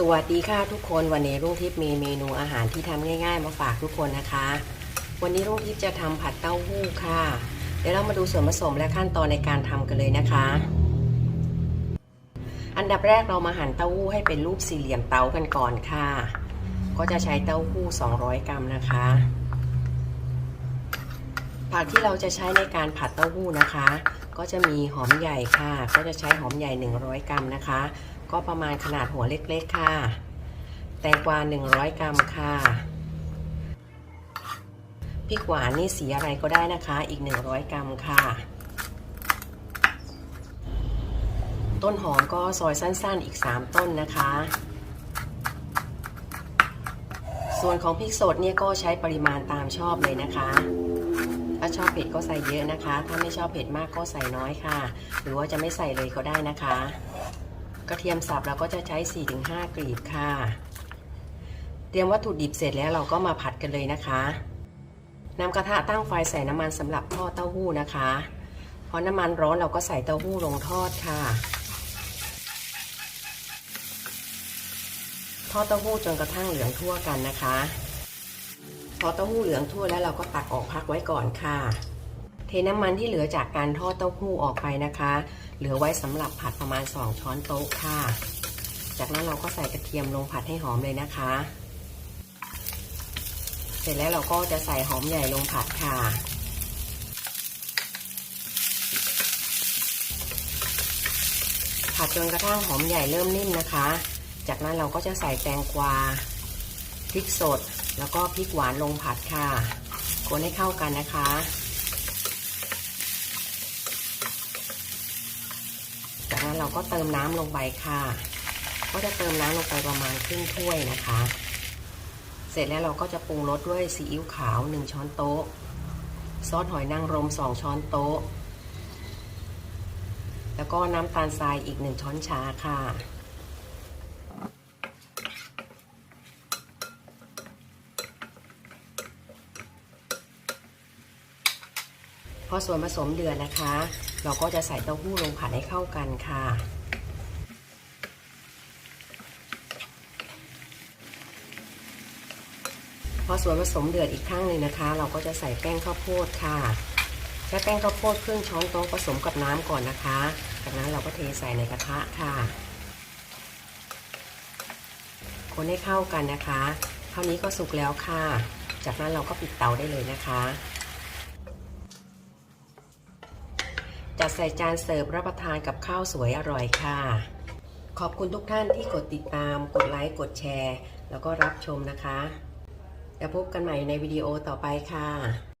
สวัสดีค่ะทุกคนวันนี้รุ่งทิพย์มีเมนูอาหารที่ทำง่ายๆ มาฝากทุกคนนะคะ วันนี้รุ่งทิพย์จะทำผัดเต้าหู้ค่ะ เดี๋ยวเรามาดูส่วนผสมและขั้นตอนในการทำกันเลยนะคะ อันดับแรกเรามาหั่นเต้าหู้ให้เป็นรูปสี่เหลี่ยมเตากันก่อนค่ะ ก็จะใช้เต้าหู้ 200 กรัมนะคะ ผักที่เราจะใช้ในการผัดเต้าหู้นะคะ ก็จะมีหอมใหญ่ค่ะ ก็จะใช้หอมใหญ่ 100 กรัมนะคะ ก็ประมาณขนาดหัวเล็กๆค่ะ แตงกวา 100 กรัมค่ะพริกหวานนี่สีอะไรก็ได้นะคะ อีก 100 กรัมค่ะ ต้นหอมก็ซอยสั้นๆอีก 3 ต้นนะคะ ส่วนของพริกสดเนี่ยก็ใช้ปริมาณตามชอบเลยนะคะ ถ้าชอบเผ็ดก็ใส่เยอะนะคะ ถ้าไม่ชอบเผ็ดมากก็ใส่น้อยค่ะ หรือว่าจะไม่ใส่เลยก็ได้นะคะ กระเทียมสับเราก็จะใช้ 4-5 กลีบค่ะ เตรียมวัตถุดิบเสร็จแล้วเราก็มาผัดกันเลยนะคะนำกระทะตั้งไฟใส่น้ำมันสำหรับทอดเต้าหู้นะคะพอน้ำมันร้อนเราก็ใส่เต้าหู้ลงทอดค่ะ ทอดเต้าหู้จนกระทั่งเหลืองทั่วกันนะคะ พอเต้าหู้เหลืองทั่วแล้วเราก็ตักออกพักไว้ก่อนค่ะ เทน้ำมันที่เหลือจากการทอดเต้าหู้ออกไปนะคะ เหลือไว้สำหรับผัดประมาณ 2 ช้อนโต๊ะค่ะ จากนั้นเราก็ใส่กระเทียมลงผัดให้หอมเลยนะคะ เสร็จแล้วเราก็จะใส่หอมใหญ่ลงผัดค่ะผัดจนกระทั่งหอมใหญ่เริ่มนิ่มนะคะ จากนั้นเราก็จะใส่แตงกวา ริกสด แล้วก็พริกหวานลงผัดค่ะ คนให้เข้ากันนะคะ จากนั้นเราก็เติมน้ำลงไปค่ะ ก็จะเติมน้ำลงไปประมาณครึ่งถ้วยนะคะ เสร็จแล้วเราก็จะปรุงรสด้วยซีอิ๊วขาว 1 ช้อนโต๊ะ ซอสหอยนางรม 2 ช้อนโต๊ะ แล้วก็น้ำตาลทรายอีก 1 ช้อนชาค่ะ พอส่วนผสมเดือดนะคะ เราก็จะใส่เต้าหู้ลงผัดให้เข้ากันค่ะ พอส่วนผสมเดือดอีกครั้งหนึ่งนะคะ เราก็จะใส่แป้งข้าวโพดค่ะใช้แป้งข้าวโพดครึ่งช้อนโต๊ะผสมกับน้ำก่อนนะคะ จากนั้นเราก็เทใส่ในกระทะค่ะ คนให้เข้ากันนะคะ เท่านี้ก็สุกแล้วค่ะ จากนั้นเราก็ปิดเตาได้เลยนะคะ จัดใส่จานเสิร์ฟรับประทานกับข้าวสวยอร่อยค่ะ ขอบคุณทุกท่านที่กดติดตาม กดไลค์ กดแชร์ แล้วก็รับชมนะคะ แล้วพบกันใหม่ในวิดีโอต่อไปค่ะ